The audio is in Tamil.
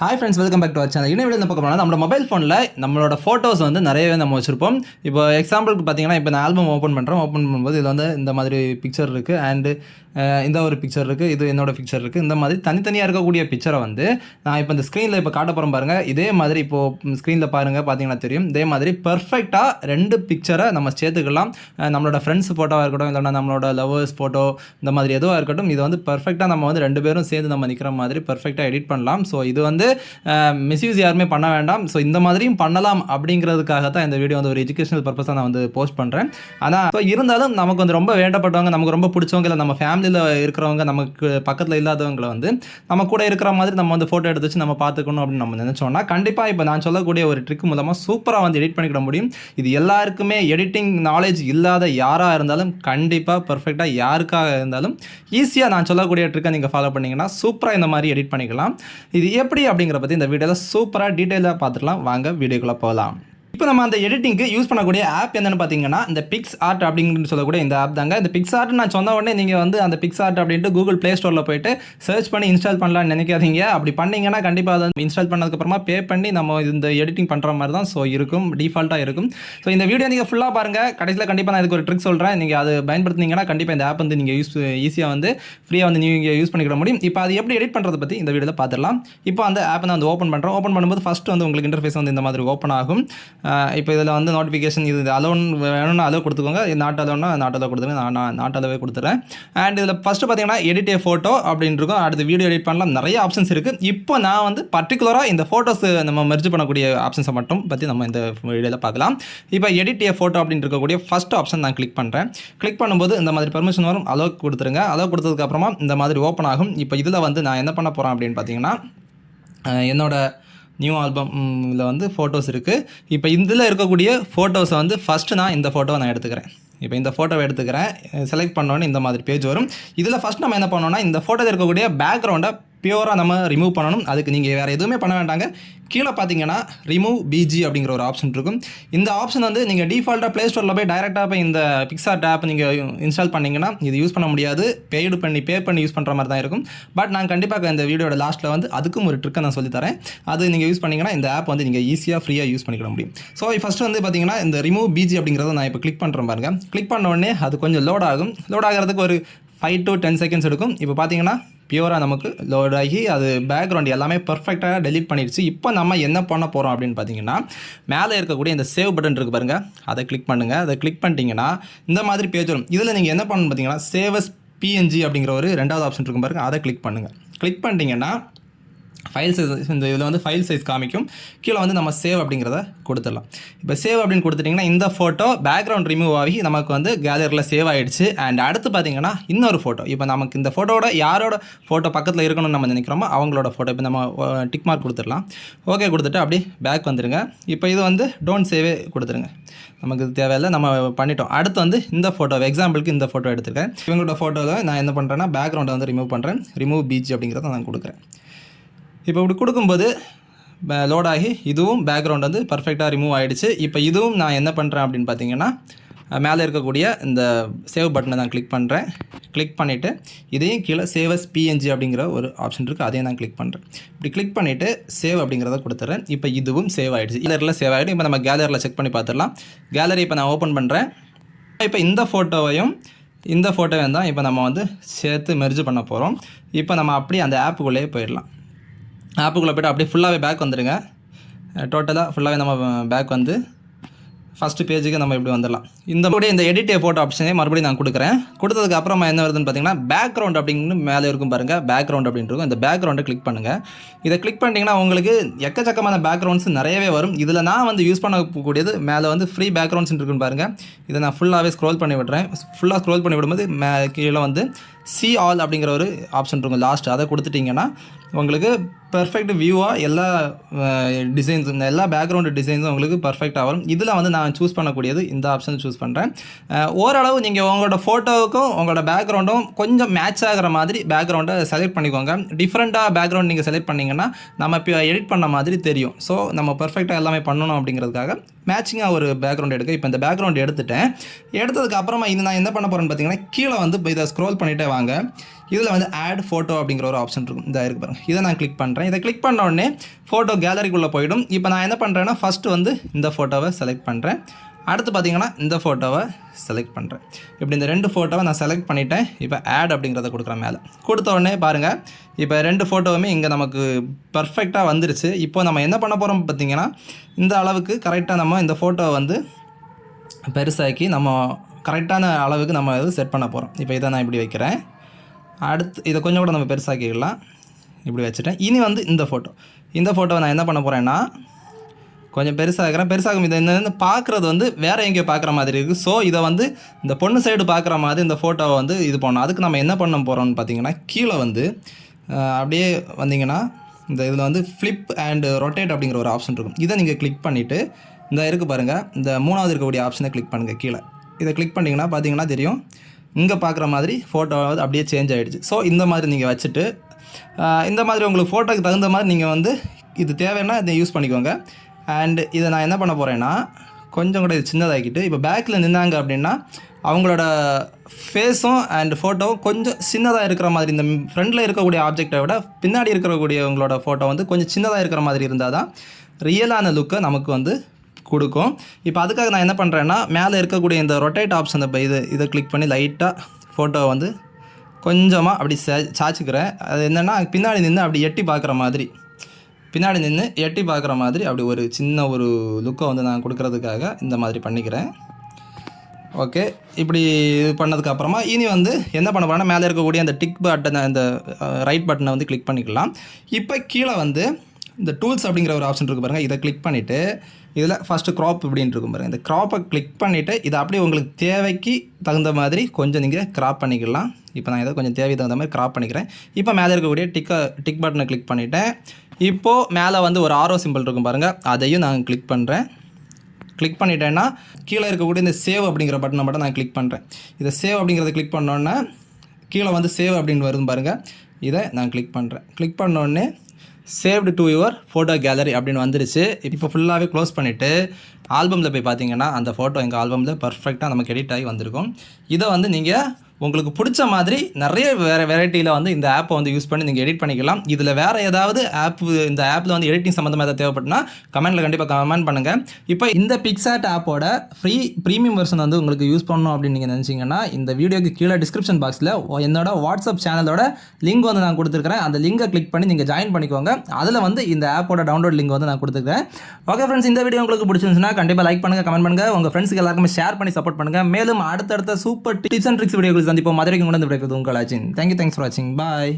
Hi friends welcome back to our channel இன்னும் இந்த பக்கம் போனால் நம்மளோட மொபைல் ஃபோனில் நம்மளோட ஃபோட்டோஸ் வந்து நிறையவே நம்ம வச்சுருப்போம். இப்போ எக்ஸாம்பிளுக்கு பார்த்தீங்கன்னா இப்போ நான் ஆல்பம் ஓப்பன் பண்ணுறோம் ஓப்பன் பண்ணும்போது இதில் வந்து இந்த மாதிரி பிக்சர் இருக்குது அண்டு இந்த ஒரு பிக்சர் இருக்குது இது என்னோட பிக்சர் இருக்குது இந்த மாதிரி தனித்தனியாக இருக்கக்கூடிய பிக்சரை வந்து நான் இப்போ இந்த ஸ்க்ரீனில் இப்போ காட்ட போகிறோம் பாருங்கள் இதே மாதிரி இப்போது ஸ்க்ரீனில் பாருங்கள் பார்த்தீங்கன்னா தெரியும். இதே மாதிரி பர்ஃபெக்டாக ரெண்டு பிக்சரை நம்ம சேர்த்துக்கலாம். நம்மளோட ஃப்ரெண்ட்ஸ் ஃபோட்டோவாக இருக்கட்டும் இல்லைன்னா நம்மளோட லவர்ஸ் ஃபோட்டோ இந்த மாதிரி எதுவாக இருக்கட்டும் இது வந்து பர்ஃபெக்டாக நம்ம வந்து ரெண்டு பேரும் சேர்ந்து நம்ம நிற்கிற மாதிரி பர்ஃபெக்டாக எடிட் பண்ணலாம். ஸோ இது வந்து மிஸ்யூஸ் யாருமே பண்ண வேண்டாம். ஸோ இந்த மாதிரியும் பண்ணலாம் அப்படிங்கிறதுக்காக தான் இந்த வீடியோ வந்து ஒரு எஜுகேஷனல் பர்பஸாக நான் வந்து போஸ்ட் பண்ணுறேன் ஆனால் ஸோ இருந்தாலும் நமக்கு வந்து ரொம்ப வேண்டப்பட்டவங்க நமக்கு ரொம்ப பிடிச்சவங்க இல்லை நம்ம ஃபேமிலியில் இருக்கிறவங்க நமக்கு பக்கத்தில் இல்லாதவங்களை வந்து நம்ம கூட இருக்கிற மாதிரி நம்ம வந்து ஃபோட்டோ எடுத்து வச்சு நம்ம பார்த்துக்கணும் அப்படின்னு நம்ம நினச்சோம்னா கண்டிப்பாக இப்போ நான் சொல்லக்கூடிய ஒரு ட்ரிக் மூலமாக சூப்பராக வந்து எடிட் பண்ணிக்கிட முடியும். இது எல்லாருக்குமே எடிட்டிங் நாலேஜ் இல்லாத யாராக இருந்தாலும் கண்டிப்பாக பர்ஃபெக்டாக யாருக்காக இருந்தாலும் ஈஸியாக நான் சொல்லக்கூடிய ட்ரிக்கை நீங்கள் ஃபாலோ பண்ணீங்கன்னா சூப்பராக இந்த மாதிரி எடிட் பண்ணிக்கலாம். இது எப்படி அப்படி அப்படிங்கிற பற்றி இந்த வீடியோவில் சூப்பராக டீட்டெயிலாக பார்த்துக்கலாம் வாங்க வீடியோக்குள்ளே போகலாம். இப்போ நம்ம அந்த எடிட்டிங்க்கு யூஸ் பண்ணக்கூடிய ஆப் என்னென்னு பார்த்தீங்கன்னா இந்த பிக்ஸ் ஆர்ட் அப்படின்னு சொல்லக்கூடிய இந்த ஆப் தாங்க. இந்த பிக்ஸ் ஆர்ட் நான் சொன்ன உடனே நீங்கள் வந்து அந்த பிக்ஸ் ஆர்ட் அப்படின்ட்டு கூகுள் ப்ளே ஸ்டோரில் போயிட்டு சர்ச் பண்ணி இன்ஸ்டால் பண்ணலாம்னு நினைக்காதீங்க. அப்படி பண்ணீங்கன்னா கண்டிப்பாக அதை இன்ஸ்டால் பண்ணதுக்கப்புறமா பே பண்ணி நம்ம இந்த எடிட்டிங் பண்ணுற மாதிரி தான் ஸோ இருக்கும். டிஃபால்ட்டாக இருக்கும். ஸோ இந்த வீடியோ நீங்கள் ஃபுல்லாக பாருங்கள் கடைசியில் கண்டிப்பாக நான் இதுக்கு ஒரு ட்ரிக் சொல்கிறேன் நீங்கள் அது பயன்படுத்தினீங்கன்னா கண்டிப்பாக இந்த ஆப் வந்து நீங்கள் யூஸ் ஈஸியாக வந்து ஃப்ரீயாக வந்து நீங்கள் யூஸ் பண்ணிக்கிட முடியும். இப்போ அது எப்படி எடிட் பண்ணுறதை பற்றி இந்த வீடியோவில் பார்த்துடலாம். இப்போ அந்த ஆப்பை நான் வந்து ஓப்பன் பண்ணுறோம் ஓப்பன் பண்ணும்போது ஃபஸ்ட்டு வந்து உங்களுக்கு இன்டர்ஃபேஸ் வந்து இந்த மாதிரி ஓப்பன் ஆகும். இப்போ இதில் வந்து நோட்டிஃபிகேஷன் இது அலோன் வேணும்னா அலோ கொடுத்துக்கோங்க. இது நாட் அலோன்னா நாட் அலோ கொடுத்துருங்க. நான் நான் நாட் அலோவே கொடுத்துறேன். அண்ட் இதில் ஃபஸ்ட்டு பார்த்தீங்கன்னா எடிட் ஏ ஃபோட்டோ அப்படின்னு இருக்கும். அடுத்து வீடியோ எடிட் பண்ணலாம். நிறைய ஆப்ஷன்ஸ் இருக்குது இப்போ நான் வந்து பர்டிகுலராக இந்த ஃபோட்டோஸ் நம்ம மெர்ஜ் பண்ணக்கூடிய ஆப்ஷன்ஸை மட்டும் பற்றி நம்ம இந்த வீடியோவில் பார்க்கலாம். இப்போ எடிட் ஏ ஃபோட்டோ அப்படின்னு இருக்கக்கூடிய ஃபஸ்ட் ஆப்ஷன் நான் கிளிக் பண்ணுறேன் கிளிக் பண்ணும்போது இந்த மாதிரி பெர்மிஷன் வரும். அலோ கொடுத்துருங்க. அலோ கொடுத்ததுக்கப்புறமா இந்த மாதிரி ஓப்பன் ஆகும். இப்போ இதில் வந்து நான் என்ன பண்ண போகிறேன் அப்படின்னு பார்த்தீங்கன்னா என்னோடய என்னோட நியூ ஆல்பம் இதில் வந்து ஃபோட்டோஸ் இருக்குது இப்போ இதில் இருக்கக்கூடிய ஃபோட்டோஸை வந்து ஃபஸ்ட்டு நான் இந்த ஃபோட்டோவை நான் எடுத்துக்கிறேன். இப்போ இந்த ஃபோட்டோவை எடுத்துக்கிறேன். செலக்ட் பண்ணோன்னே இந்த மாதிரி பேஜ் வரும். இதில் ஃபஸ்ட் நம்ம என்ன பண்ணோம்னா இந்த ஃபோட்டோவில் இருக்கக்கூடிய பேக்ரவுண்டை பியூராக நம்ம ரிமூவ் பண்ணணும். அதுக்கு நீங்கள் வேறு எதுவுமே பண்ண வேண்டாங்க. கீழே பார்த்தீங்கன்னா ரிமூவ் பிஜி அப்படிங்கிற ஒரு ஆப்ஷன் இருக்கும். இந்த ஆப்ஷன் வந்து நீங்கள் டிஃபால்ட்டாக ப்ளே ஸ்டோரில் போய் டைரெக்டாக போய் இந்த பிக்சார் ஆப் நீங்கள் இன்ஸ்டால் பண்ணிங்கன்னா இது யூஸ் பண்ண முடியாது. பெய்டு பண்ணி பே பண்ணி யூஸ் பண்ணுற மாதிரி தான் இருக்கும். பட் நான் கண்டிப்பாக இந்த வீடியோட லாஸ்ட்டில் வந்து அதுக்கும் ஒரு ட்ரிக்கை நான் சொல்லித்தரேன் அது நீங்கள் யூஸ் பண்ணிங்கன்னா இந்த ஆப் வந்து நீங்கள் ஈஸியாக ஃப்ரீயாக யூஸ் பண்ணிக்கிட முடியும். ஸோ ஃபஸ்ட்டு வந்து பார்த்தீங்கன்னா இந்த ரிமூவ் பிஜி அப்படிங்கிறத நான் இப்போ கிளிக் பண்ணுறேன் பாருங்க. கிளிக் பண்ண உடனே அது கொஞ்சம் லோட் ஆகும். லோட் ஆகிறதுக்கு ஒரு ஃபைவ் டு டென் செகண்ட்ஸ் எடுக்கும். இப்போ பார்த்தீங்கன்னா பியூராக நமக்கு லோட் ஆகி அது பேக்ரவுண்ட் எல்லாமே பர்ஃபெக்டாக டெலீட் பண்ணிடுச்சு. இப்போ நம்ம என்ன பண்ண போகிறோம் அப்படின்னு பார்த்தீங்கன்னா மேலே இருக்கக்கூடிய இந்த சேவ் பட்டன் இருக்குது பாருங்கள் அதை கிளிக் பண்ணுங்கள் அதை கிளிக் பண்ணிட்டீங்கன்னா இந்த மாதிரி பேஜ் வரும். இதில் நீங்கள் என்ன பண்ணணும் பார்த்தீங்கன்னா சேவஸ் பிஎன்ஜி அப்படிங்கிற ஒரு ரெண்டாவது ஆப்ஷன் இருக்கும் பாருங்கள் அதை கிளிக் பண்ணுங்கள் கிளிக் பண்ணிட்டீங்கன்னா ஃபைல் சைஸ் இந்த இதில் வந்து ஃபைல் சைஸ் காமிக்கும். கீழே வந்து நம்ம சேவ் அப்படிங்கிறத கொடுத்துடலாம். இப்போ சேவ் அப்படின்னு கொடுத்துட்டிங்கன்னா இந்த ஃபோட்டோ பேக்ரவுண்ட் ரிமூவ் ஆகி நமக்கு வந்து கேலரியில் சேவ் ஆகிடுச்சு அண்ட் அடுத்து பார்த்தீங்கன்னா இன்னொரு ஃபோட்டோ இப்போ நமக்கு இந்த ஃபோட்டோட யாரோட ஃபோட்டோ பக்கத்தில் இருக்கணும்னு நம்ம நினைக்கிறோமோ அவங்களோட ஃபோட்டோ இப்போ நம்ம டிக் மார்க் கொடுத்துடலாம். ஓகே கொடுத்துட்டு அப்படியே பேக் வந்துடுங்க இப்போ இது வந்து டோன்ட் சேவே கொடுத்துருங்க நமக்கு தேவையில்லை நம்ம பண்ணிட்டோம். அடுத்து வந்து இந்த ஃபோட்டோ எக்ஸாம்பிளுக்கு இந்த ஃபோட்டோ எடுத்துருக்கேன். இவங்களோட ஃபோட்டோவில் நான் என்ன பண்ணுறேன்னா பேக்ரவுண்டை வந்து ரிமூவ் பண்ணுறேன் ரிமூவ் பீச் அப்படிங்கிறத நான் கொடுக்குறேன். இப்போ இப்படி கொடுக்கும்போது லோடாகி இதுவும் பேக்ரவுண்ட் வந்து பர்ஃபெக்டாக ரிமூவ் ஆகிடுச்சு இப்போ இதுவும் நான் என்ன பண்ணுறேன் அப்படின்னு பார்த்தீங்கன்னா மேலே இருக்கக்கூடிய இந்த சேவ் பட்டனை நான் கிளிக் பண்ணுறேன் கிளிக் பண்ணிவிட்டு இதையும் கீழே சேவஸ் பிஎன்ஜி அப்படிங்கிற ஒரு ஆப்ஷன் இருக்குது அதையும் நான் கிளிக் பண்ணுறேன் இப்படி கிளிக் பண்ணிவிட்டு சேவ் அப்படிங்கிறத கொடுத்துட்றேன் இப்போ இதுவும் சேவ் ஆகிடுச்சு கேலரியில் சேவ் ஆகிடும் இப்போ நம்ம கேலரியில் செக் பண்ணி பார்த்துடலாம். கேலரி இப்போ நான் ஓப்பன் பண்ணுறேன் இப்போ இந்த ஃபோட்டோவையும் இந்த ஃபோட்டோவையும் தான் இப்போ நம்ம வந்து சேர்த்து மெர்ஜ் பண்ண போகிறோம் இப்போ நம்ம அப்படியே அந்த ஆப்புக்குள்ளேயே போயிடலாம். ஆப்புக்குள்ளே போய்ட்டு அப்படியே ஃபுல்லாகவே பேக் வந்துடுங்க டோட்டலாக ஃபுல்லாகவே நம்ம பேக் வந்து ஃபஸ்ட்டு பேஜுக்கு நம்ம இப்படி வந்துடலாம். இந்த கூட இந்த எடிட் ஃபோட்டோ ஆப்ஷனே மறுபடியும் நான் கொடுக்குறேன். கொடுத்ததுக்கு அப்புறமா என்ன வருதுன்னு பார்த்தீங்கன்னா பேக்ரவுண்ட் அப்படின்னு மேலே இருக்கும் பாருங்கள் பேக்ரவுண்ட் அப்படின்னு இருக்கும். இந்த பேக்ரவுண்டை கிளிக் பண்ணுங்கள் இதை கிளிக் பண்ணிட்டீங்கன்னா உங்களுக்கு எக்கச்சக்கமான பேக்ரவுண்ட்ஸ் நிறையவே வரும். இதில் நான் வந்து யூஸ் பண்ணக்கூடியது மேலே வந்து ஃப்ரீ பேக்ரவுண்ட்ஸ் இருக்குன்னு பாருங்கள் இதை நான் ஃபுல்லாகவே ஸ்க்ரோல் பண்ணி விடுறேன். ஃபுல்லாக ஸ்க்ரோல் பண்ணி விடும்போது மே கீழே வந்து சி ஆல் அப்படிங்கிற ஒரு ஆப்ஷன் இருக்கும். லாஸ்ட் அதை கொடுத்துட்டிங்கன்னா உங்களுக்கு பெர்ஃபெக்ட் வியூவாக எல்லா டிசைன்ஸும் எல்லா பேக்ரவுண்டு டிசைன்ஸும் உங்களுக்கு பர்ஃபெக்டாக வரும். இதில் வந்து நான் சூஸ் பண்ணக்கூடியது இந்த ஆப்ஷன் சூஸ் பண்ணுறேன் ஓரளவு நீங்கள் உங்களோட ஃபோட்டோவுக்கும் உங்களோட பேக்ரவுண்டும் கொஞ்சம் மேட்ச் ஆகிற மாதிரி பேக்ரவுண்டை செலக்ட் பண்ணிக்கோங்க. டிஃப்ரெண்ட்டாக பேக்ரவுண்ட் நீங்கள் செலக்ட் பண்ணிங்கன்னா நம்ம இப்போ எடிட் பண்ண மாதிரி தெரியும். ஸோ நம்ம பர்ஃபெக்டாக எல்லாமே பண்ணணும் அப்படிங்கிறதுக்காக மேட்சிங்காக ஒரு பேக்ரவுண்ட் எடுக்க இப்போ இந்த பேக்ரவுண்ட் எடுத்துட்டேன். எடுத்ததுக்கு அப்புறமா இது நான் என்ன பண்ண போகிறேன்னு பார்த்தீங்கன்னா கீழே வந்து இப்போ இதை ஸ்க்ரோல் பண்ணிகிட்டே வாங்க. இதில் வந்து ஆட் ஃபோட்டோ அப்படிங்கிற ஒரு ஆப்ஷன் இருக்கும். இந்த இருக்கு பாருங்கள் இதை நான் கிளிக் பண்ணுறேன் இதை கிளிக் பண்ண உடனே ஃபோட்டோ கேலரிக்குள்ளே போயிடும். இப்போ நான் என்ன பண்ணுறேன்னா ஃபஸ்ட்டு வந்து இந்த ஃபோட்டோவை செலக்ட் பண்ணுறேன் அடுத்து பார்த்தீங்கன்னா இந்த ஃபோட்டோவை செலக்ட் பண்ணுறேன் இப்படி இந்த ரெண்டு ஃபோட்டோவை நான் செலக்ட் பண்ணிவிட்டேன் இப்போ ஆட் அப்படிங்கிறத கொடுக்குறேன் மேலே. கொடுத்த உடனே பாருங்கள் இப்போ ரெண்டு ஃபோட்டோவுமே இங்கே நமக்கு பர்ஃபெக்டாக வந்துருச்சு. இப்போ நம்ம என்ன பண்ண போகிறோம் பார்த்தீங்கன்னா இந்த அளவுக்கு கரெக்டாக நம்ம இந்த ஃபோட்டோவை வந்து பெருசாக்கி நம்ம கரெக்டான அளவுக்கு நம்ம இது செட் பண்ண போகிறோம் இப்போ இதை நான் இப்படி வைக்கிறேன். அடுத்து இதை கொஞ்சம் கூட நம்ம பெருசாக்கிக்கலாம் இப்படி வச்சுட்டேன். இனி வந்து இந்த ஃபோட்டோ இந்த ஃபோட்டோவை நான் என்ன பண்ண போகிறேன்னா கொஞ்சம் பெருசாகிறேன் பெருசாகும் இதை இந்த பார்க்குறது வந்து வேறு எங்கேயோ பார்க்குற மாதிரி இருக்குது ஸோ இதை வந்து இந்த பொண்ணு சைடு பார்க்குற மாதிரி இந்த ஃபோட்டோவை வந்து இது பண்ணணும். அதுக்கு நம்ம என்ன பண்ண போகிறோம்னு பார்த்தீங்கன்னா கீழே வந்து அப்படியே வந்தீங்கன்னா இந்த இதில் வந்து ஃப்ளிப் அண்ட் ரொட்டேட் அப்படிங்கிற ஒரு ஆப்ஷன் இருக்கும். இதை நீங்கள் கிளிக் பண்ணிவிட்டு இந்த இருக்குது பாருங்கள் இந்த மூணாவது இருக்கக்கூடிய ஆப்ஷனை கிளிக் பண்ணுங்கள் கீழே. இதை கிளிக் பண்ணிங்கன்னா பார்த்தீங்கன்னா தெரியும். இங்கே பார்க்குற மாதிரி ஃபோட்டோ வந்து அப்படியே சேஞ்ச் ஆகிடுச்சு ஸோ இந்த மாதிரி நீங்கள் வச்சுட்டு இந்த மாதிரி உங்களுக்கு ஃபோட்டோக்கு தகுந்த மாதிரி நீங்கள் வந்து இது தேவைன்னா இதை யூஸ் பண்ணிக்கோங்க. அண்ட் இதை நான் என்ன பண்ண போகிறேன்னா கொஞ்சம் கூட இது சின்னதாக்கிட்டு இப்போ பேக்கில் நின்னாங்க அப்படின்னா அவங்களோட ஃபேஸும் அண்ட் ஃபோட்டோவும் கொஞ்சம் சின்னதாக இருக்கிற மாதிரி இந்த ஃப்ரண்டில் இருக்கக்கூடிய ஆப்ஜெக்டை விட பின்னாடி இருக்கக்கூடிய உங்களோட ஃபோட்டோ வந்து கொஞ்சம் சின்னதாக இருக்கிற மாதிரி இருந்தால் தான் ரியலான லுக்கை நமக்கு வந்து கொடுக்கும். இப்போ அதுக்காக நான் என்ன பண்ணுறேன்னா மேலே இருக்கக்கூடிய இந்த ரொட்டேட் ஆப்ஷன் இப்போ இது இதை கிளிக் பண்ணி லைட்டாக ஃபோட்டோவை வந்து கொஞ்சமாக அப்படி சே சாய்ச்சிக்கிறேன். அது என்னென்னா பின்னாடி நின்று அப்படி எட்டி பார்க்குற மாதிரி. பின்னாடி நின்று எட்டி பார்க்குற மாதிரி அப்படி ஒரு சின்ன ஒரு லுக்கை வந்து நான் கொடுக்குறதுக்காக இந்த மாதிரி பண்ணிக்கிறேன். ஓகே இப்படி இது பண்ணதுக்கப்புறமா இனி வந்து என்ன பண்ண போகிறேன்னா மேலே இருக்கக்கூடிய அந்த டிக் பட்டனை அந்த ரைட் பட்டனை வந்து கிளிக் பண்ணிக்கலாம். இப்போ கீழே வந்து இந்த டூல்ஸ் அப்படிங்கிற ஒரு ஆப்ஷன் இருக்கும் பாருங்கள் இதை கிளிக் பண்ணிவிட்டு இதில் ஃபஸ்ட்டு க்ராப் இப்படின்னு இருக்கும் பாருங்கள் இந்த க்ராப்பை கிளிக் பண்ணிவிட்டு இதை அப்படியே உங்களுக்கு தேவைக்கு தகுந்த மாதிரி கொஞ்சம் நீங்கள் க்ராப் பண்ணிக்கலாம். இப்போ நான் இதை கொஞ்சம் தேவை தகுந்த மாதிரி க்ராப் பண்ணிக்கிறேன். இப்போ மேலே இருக்கக்கூடிய டிக்கை டிக் பட்டனை கிளிக் பண்ணிவிட்டேன் இப்போது மேலே வந்து ஒரு ஆரோ சிம்பிள் இருக்கும் பாருங்கள் அதையும் நான் கிளிக் பண்ணுறேன் கிளிக் பண்ணிட்டேன்னா கீழே இருக்கக்கூடிய இந்த சேவ் அப்படிங்கிற பட்டனை மட்டும் நான் கிளிக் பண்ணுறேன் இதை சேவ் அப்படிங்கிறத கிளிக் பண்ணோன்னே கீழே வந்து சேவ் அப்படின்னு வரும் பாருங்கள் இதை நான் கிளிக் பண்ணுறேன் கிளிக் பண்ணோடனே saved to your photo gallery அப்படின்னு வந்துருச்சு. இப்போ ஃபுல்லாகவே க்ளோஸ் பண்ணிவிட்டு ஆல்பமில் போய் பார்த்தீங்கன்னா அந்த ஃபோட்டோ எங்கள் ஆல்பமில் பர்ஃபெக்டாக நமக்கு எடிட் ஆகி வந்திருக்கும். இதை வந்து நீங்கள் உங்களுக்கு பிடிச்ச மாதிரி நிறைய வேறு வெரைட்டியில் வந்து இந்த ஆப்பை வந்து யூஸ் பண்ணி நீங்கள் எடிட் பண்ணிக்கலாம். இதில் வேறு ஏதாவது ஆப் இந்த ஆப்பில் வந்து எடிட்டிங் சம்மந்தமாக ஏதாவது தேவைப்பட்டுனா கமெண்ட்டில் கண்டிப்பாக கமெண்ட் பண்ணுங்கள் இப்போ இந்த பிக்சாட் ஆப்போட ஃப்ரீ ப்ரீமியம் வெர்ஷன் வந்து உங்களுக்கு யூஸ் பண்ணணும் அப்படின்னு நீங்கள் நினச்சிங்கன்னா இந்த வீடியோக்கு கீழே டிஸ்கிரிப்ஷன் பாக்ஸில் என்னோட வாட்ஸ்அப் சேனலோட லிங்க் வந்து நான் கொடுத்துருக்கிறேன். அந்த லிங்கை கிளிக் பண்ணி நீங்கள் ஜாயின் பண்ணிக்கோங்க. அதில் வந்து இந்த ஆப்போட டவுன்லோட் லிங்க் வந்து நான் கொடுத்துருக்கேன் ஓகே ஃப்ரெண்ட்ஸ் இந்த வீடியோ உங்களுக்கு பிடிச்சிருந்துச்சுன்னா கண்டிப்பாக லைக் பண்ணுங்கள் கமெண்ட் பண்ணுங்கள் உங்கள் ஃப்ரெண்ட்ஸ்க்கு எல்லாருக்குமே ஷேர் பண்ணி சப்போர்ட் பண்ணுங்கள் மேலும் அடுத்தடுத்த சூப்பர் டிப்ஸ் அண்ட் ட்ரிக்ஸ் வீடியோக்கள் சந்திப்போம் மதுரைக்கு கொண்டு வந்து விடைபெறுவது உங்கள் ஆச்சின் தேங்க்யூ தேங்க்ஸ் ஃபார் வாட்சிங் பாய்